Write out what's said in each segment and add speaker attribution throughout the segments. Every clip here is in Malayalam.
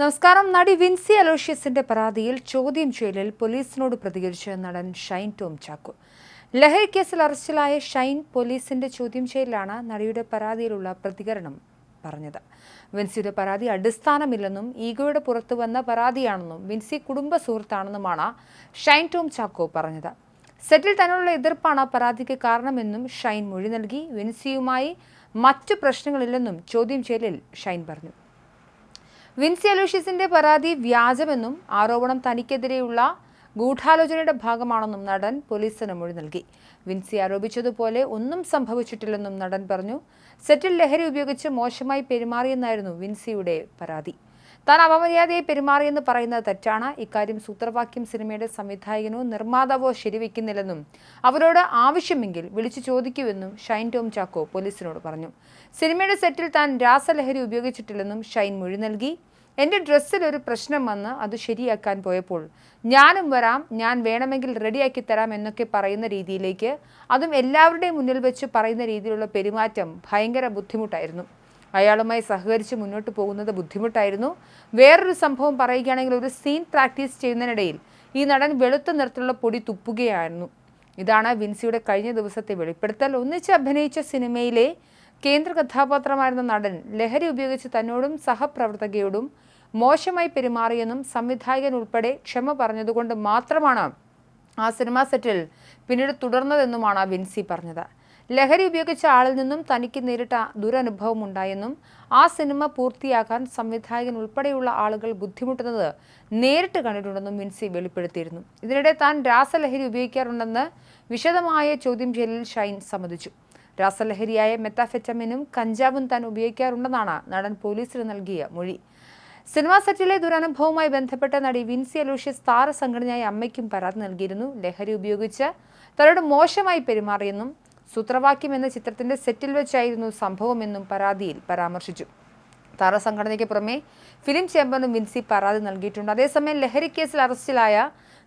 Speaker 1: നമസ്കാരം. നടി വിൻസി അലോഷ്യസിന്റെ പരാതിയിൽ ചോദ്യം ചെയ്യലിൽ പോലീസിനോട് പ്രതികരിച്ച നടൻ ഷൈൻ ടോം ചാക്കോ. ലഹരി കേസിൽ അറസ്റ്റിലായ ഷൈൻ പോലീസിന്റെ ചോദ്യം ചെയ്യലിലാണ് നടിയുടെ പരാതിയിലുള്ള പ്രതികരണം പറഞ്ഞത്. വിൻസിയുടെ പരാതി അടിസ്ഥാനമില്ലെന്നും ഈഗോയുടെ പുറത്തു വന്ന പരാതിയാണെന്നും വിൻസി കുടുംബ സുഹൃത്താണെന്നുമാണ് ഷൈൻ ടോം ചാക്കോ പറഞ്ഞത്. സെറ്റിൽ തന്നെയുള്ള എതിർപ്പാണ് പരാതിക്ക് കാരണമെന്നും ഷൈൻ മൊഴി നൽകി. വിൻസിയുമായി മറ്റു പ്രശ്നങ്ങളില്ലെന്നും ചോദ്യം ചെയ്യലിൽ ഷൈൻ പറഞ്ഞു. വിൻസി അലോഷ്യസിന്റെ പരാതി വ്യാജമെന്നും ആരോപണം തനിക്കെതിരെയുള്ള ഗൂഢാലോചനയുടെ ഭാഗമാണെന്നും നടൻ പോലീസിന് മൊഴി നൽകി. വിൻസി ആരോപിച്ചതുപോലെ ഒന്നും സംഭവിച്ചിട്ടില്ലെന്നും നടൻ പറഞ്ഞു. സെറ്റിൽ ലഹരി ഉപയോഗിച്ച് മോശമായി പെരുമാറിയെന്നായിരുന്നു വിൻസിയുടെ പരാതി. താൻ അപമര്യാദയെ പെരുമാറിയെന്ന് പറയുന്നത് തെറ്റാണ്. ഇക്കാര്യം സൂത്രവാക്യം സിനിമയുടെ സംവിധായകനോ നിർമ്മാതാവോ ശരിവെക്കുന്നില്ലെന്നും അവരോട് ആവശ്യമെങ്കിൽ വിളിച്ചു ചോദിക്കുമെന്നും ഷൈൻ ടോം ചാക്കോ പോലീസിനോട് പറഞ്ഞു. സിനിമയുടെ സെറ്റിൽ താൻ രാസലഹരി ഉപയോഗിച്ചിട്ടില്ലെന്നും ഷൈൻ മൊഴി നൽകി. എന്റെ ഡ്രസ്സിൽ ഒരു പ്രശ്നം വന്ന് അത് ശരിയാക്കാൻ പോയപ്പോൾ ഞാനും വരാം ഞാൻ വേണമെങ്കിൽ റെഡിയാക്കി തരാം എന്നൊക്കെ പറയുന്ന രീതിയിലേക്ക് അതും എല്ലാവരുടെയും മുന്നിൽ വെച്ച് പറയുന്ന രീതിയിലുള്ള പെരുമാറ്റം ഭയങ്കര ബുദ്ധിമുട്ടായിരുന്നു. അയാളുമായി സഹകരിച്ച് മുന്നോട്ട് പോകുന്നത് ബുദ്ധിമുട്ടായിരുന്നു. വേറൊരു സംഭവം പറയുകയാണെങ്കിൽ ഒരു സീൻ പ്രാക്ടീസ് ചെയ്യുന്നതിനിടയിൽ ഈ നടൻ വെളുത്ത നിറത്തിലുള്ള പൊടി തുപ്പുകയായിരുന്നു. ഇതാണ് വിൻസിയുടെ കഴിഞ്ഞ ദിവസത്തെ വെളിപ്പെടുത്തൽ. ഒന്നിച്ച് അഭിനയിച്ച സിനിമയിലെ കേന്ദ്ര കഥാപാത്രമായിരുന്ന നടൻ ലഹരി ഉപയോഗിച്ച് തന്നോടും സഹപ്രവർത്തകയോടും മോശമായി പെരുമാറിയെന്നും സംവിധായകൻ ഉൾപ്പെടെ ക്ഷമ പറഞ്ഞതുകൊണ്ട് മാത്രമാണ് ആ സിനിമാ സെറ്റിൽ പിന്നീട് തുടർന്നതെന്നുമാണ് വിൻസി പറഞ്ഞത്. ലഹരി ഉപയോഗിച്ച ആളിൽ നിന്നും തനിക്ക് നേരിട്ട ദുരനുഭവം ഉണ്ടായെന്നും ആ സിനിമ പൂർത്തിയാക്കാൻ സംവിധായകൻ ഉൾപ്പെടെയുള്ള ആളുകൾ ബുദ്ധിമുട്ടുന്നത് നേരിട്ട് കണ്ടിട്ടുണ്ടെന്നും വിൻസി വെളിപ്പെടുത്തിയിരുന്നു. ഇതിനിടെ താൻ രാസലഹരി ഉപയോഗിക്കാറുണ്ടെന്ന് വിശദമായ ചോദ്യം ചെയ്യലിൽ ഷൈൻ സമ്മതിച്ചു. രാസലഹരിയായ മെത്താഫെറ്റമിനും കഞ്ചാവും താൻ ഉപയോഗിക്കാറുണ്ടെന്നാണ് നടൻ പോലീസിന് നൽകിയ മൊഴി. സിനിമാ സെറ്റിലെ ദുരനുഭവവുമായി ബന്ധപ്പെട്ട നടി വിൻസി അലൂഷ്യസ് താരസംഘടനയായ അമ്മയ്ക്കും പരാതി നൽകിയിരുന്നു. ലഹരി ഉപയോഗിച്ച് തന്നോട് മോശമായി പെരുമാറിയെന്നും സൂത്രവാക്യം എന്ന ചിത്രത്തിന്റെ സെറ്റിൽ വെച്ചായിരുന്നു സംഭവമെന്നും പരാതിയിൽ പരാമർശിച്ചു. താരസംഘടനയ്ക്ക് പുറമെ ഫിലിം ചേംബറിനും വിൻസി പരാതി നൽകിയിട്ടുണ്ട്. അതേസമയം ലഹരി കേസിൽ അറസ്റ്റിലായ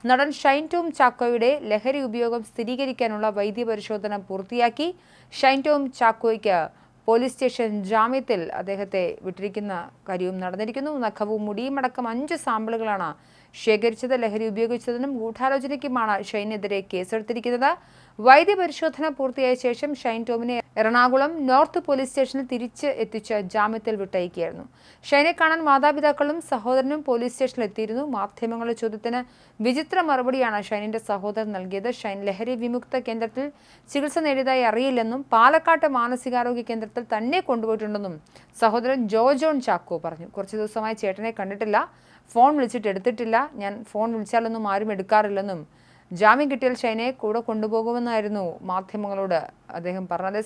Speaker 1: നടൻ ഷൈൻ ടോം ചാക്കോയുടെ ലഹരി ഉപയോഗം സ്ഥിരീകരിക്കാനുള്ള വൈദ്യ പരിശോധന പൂർത്തിയാക്കി ഷൈൻ ടോം ചാക്കോയ്ക്ക് പോലീസ് സ്റ്റേഷൻ ജാമ്യത്തിൽ അദ്ദേഹത്തെ വിട്ടിരിക്കുന്ന കാര്യവും നടന്നിരിക്കുന്നു. നഖവും മുടിയും അടക്കം അഞ്ച് സാമ്പിളുകളാണ് ശേഖരിച്ചത് ലഹരി ഉപയോഗിച്ചതിനും ഗൂഢാലോചനയ്ക്കുമാണ് ഷൈനെതിരെ കേസെടുത്തിരിക്കുന്നത്. വൈദ്യപരിശോധന പൂർത്തിയായ ശേഷം ഷൈൻ ടോമിനെ എറണാകുളം നോർത്ത് പോലീസ് സ്റ്റേഷനിൽ തിരിച്ച് എത്തിച്ച് ജാമ്യത്തിൽ വിട്ടയക്കുകയായിരുന്നു. ഷൈനെ കാണാൻ മാതാപിതാക്കളും സഹോദരനും പോലീസ് സ്റ്റേഷനിൽ എത്തിയിരുന്നു. മാധ്യമങ്ങളുടെ ചോദ്യത്തിന് വിചിത്ര മറുപടിയാണ് ഷൈനിന്റെ സഹോദരൻ നൽകിയത്. ഷൈൻ ലഹരി വിമുക്ത കേന്ദ്രത്തിൽ ചികിത്സ നേടിയതായി അറിയില്ലെന്നും പാലക്കാട്ട് മാനസികാരോഗ്യ കേന്ദ്രത്തിൽ തന്നെ കൊണ്ടുപോയിട്ടുണ്ടെന്നും സഹോദരൻ ജോജോൺ ചാക്കോ പറഞ്ഞു. കുറച്ചു ദിവസമായി ചേട്ടനെ കണ്ടിട്ടില്ല. ഫോൺ വിളിച്ചിട്ട് എടുത്തിട്ടില്ല. ഞാൻ ഫോൺ വിളിച്ചാലൊന്നും ആരും എടുക്കാറില്ലെന്നും ജാമ്യം കിട്ടിയാൽ ഷൈനയെ കൂടെ കൊണ്ടുപോകുമെന്നായിരുന്നു മാധ്യമങ്ങളോട് അദ്ദേഹം പറഞ്ഞത്.